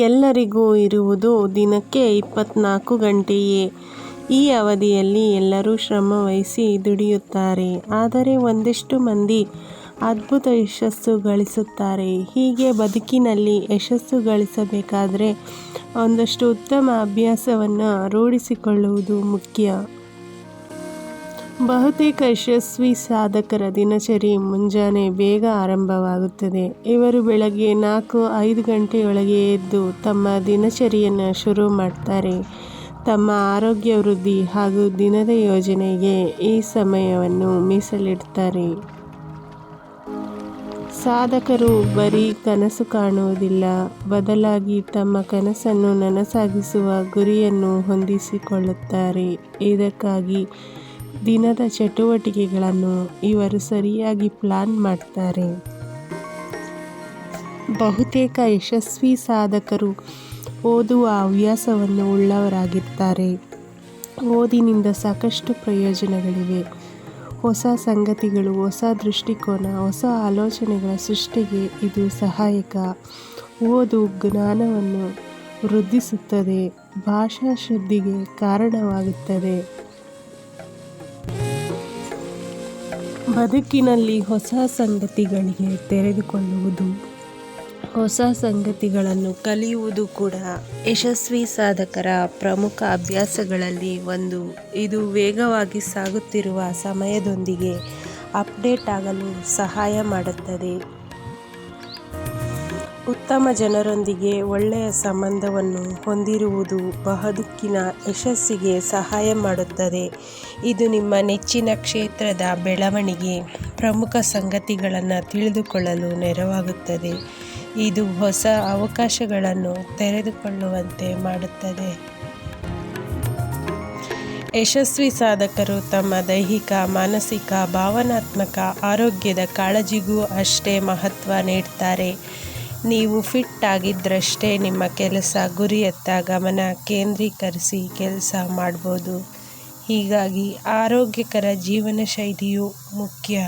ಎಲ್ಲರಿಗೂ ಇರುವುದು ದಿನಕ್ಕೆ ಇಪ್ಪತ್ನಾಲ್ಕು ಗಂಟೆಯೇ. ಈ ಅವಧಿಯಲ್ಲಿ ಎಲ್ಲರೂ ಶ್ರಮವಹಿಸಿ ದುಡಿಯುತ್ತಾರೆ. ಆದರೆ ಒಂದಿಷ್ಟು ಮಂದಿ ಅದ್ಭುತ ಯಶಸ್ಸು ಗಳಿಸುತ್ತಾರೆ. ಹೀಗೆ ಬದುಕಿನಲ್ಲಿ ಯಶಸ್ಸು ಗಳಿಸಬೇಕಾದರೆ ಒಂದಷ್ಟು ಉತ್ತಮ ಅಭ್ಯಾಸವನ್ನು ರೂಢಿಸಿಕೊಳ್ಳುವುದು ಮುಖ್ಯ. ಬಹುತೇಕ ಯಶಸ್ವಿ ಸಾಧಕರ ದಿನಚರಿ ಮುಂಜಾನೆ ಬೇಗ ಆರಂಭವಾಗುತ್ತದೆ. ಇವರು ಬೆಳಗ್ಗೆ ನಾಲ್ಕು ಐದು ಗಂಟೆಯೊಳಗೆ ಎದ್ದು ತಮ್ಮ ದಿನಚರಿಯನ್ನು ಶುರು ಮಾಡ್ತಾರೆ. ತಮ್ಮ ಆರೋಗ್ಯ ವೃದ್ಧಿ ಹಾಗೂ ದಿನದ ಯೋಜನೆಗೆ ಈ ಸಮಯವನ್ನು ಮೀಸಲಿಡ್ತಾರೆ. ಸಾಧಕರು ಬರೀ ಕನಸು ಕಾಣುವುದಿಲ್ಲ, ಬದಲಾಗಿ ತಮ್ಮ ಕನಸನ್ನು ನನಸಾಗಿಸುವ ಗುರಿಯನ್ನು ಹೊಂದಿಸಿಕೊಳ್ಳುತ್ತಾರೆ. ಇದಕ್ಕಾಗಿ ದಿನದ ಚಟುವಟಿಕೆಗಳನ್ನು ಇವರು ಸರಿಯಾಗಿ ಪ್ಲಾನ್ ಮಾಡ್ತಾರೆ. ಬಹುತೇಕ ಯಶಸ್ವಿ ಸಾಧಕರು ಓದುವ ಹವ್ಯಾಸವನ್ನು ಉಳ್ಳವರಾಗಿರ್ತಾರೆ. ಓದಿನಿಂದ ಸಾಕಷ್ಟು ಪ್ರಯೋಜನಗಳಿವೆ. ಹೊಸ ಸಂಗತಿಗಳು, ಹೊಸ ದೃಷ್ಟಿಕೋನ, ಹೊಸ ಆಲೋಚನೆಗಳ ಸೃಷ್ಟಿಗೆ ಇದು ಸಹಾಯಕ. ಓದು ಜ್ಞಾನವನ್ನು ವೃದ್ಧಿಸುತ್ತದೆ, ಭಾಷಾ ಶುದ್ಧಿಗೆ ಕಾರಣವಾಗುತ್ತದೆ. ಬದುಕಿನಲ್ಲಿ ಹೊಸ ಸಂಗತಿಗಳಿಗೆ ತೆರೆದುಕೊಳ್ಳುವುದು, ಹೊಸ ಸಂಗತಿಗಳನ್ನು ಕಲಿಯುವುದು ಕೂಡ ಯಶಸ್ವಿ ಸಾಧಕರ ಪ್ರಮುಖ ಅಭ್ಯಾಸಗಳಲ್ಲಿ ಒಂದು. ಇದು ವೇಗವಾಗಿ ಸಾಗುತ್ತಿರುವ ಸಮಯದೊಂದಿಗೆ ಅಪ್ಡೇಟ್ ಆಗಲು ಸಹಾಯ ಮಾಡುತ್ತದೆ. ಉತ್ತಮ ಜನರೊಂದಿಗೆ ಒಳ್ಳೆಯ ಸಂಬಂಧವನ್ನು ಹೊಂದಿರುವುದು ಬಹದುಕ್ಕಿನ ಯಶಸ್ಸಿಗೆ ಸಹಾಯ ಮಾಡುತ್ತದೆ. ಇದು ನಿಮ್ಮ ನೆಚ್ಚಿನ ಕ್ಷೇತ್ರದ ಬೆಳವಣಿಗೆ, ಪ್ರಮುಖ ಸಂಗತಿಗಳನ್ನು ತಿಳಿದುಕೊಳ್ಳಲು ನೆರವಾಗುತ್ತದೆ. ಇದು ಹೊಸ ಅವಕಾಶಗಳನ್ನು ತೆರೆದುಕೊಳ್ಳುವಂತೆ ಮಾಡುತ್ತದೆ. ಯಶಸ್ವಿ ಸಾಧಕರು ತಮ್ಮ ದೈಹಿಕ, ಮಾನಸಿಕ, ಭಾವನಾತ್ಮಕ ಆರೋಗ್ಯದ ಕಾಳಜಿಗೂ ಅಷ್ಟೇ ಮಹತ್ವ ನೀಡ್ತಾರೆ. ನೀವು ಫಿಟ್ ಆಗಿದ್ದರಷ್ಟೇ ನಿಮ್ಮ ಕೆಲಸ ಗುರಿಯತ್ತ ಗಮನ ಕೇಂದ್ರೀಕರಿಸಿ ಕೆಲಸ ಮಾಡ್ಬೋದು. ಹೀಗಾಗಿ ಆರೋಗ್ಯಕರ ಜೀವನಶೈಲಿಯೂ ಮುಖ್ಯ.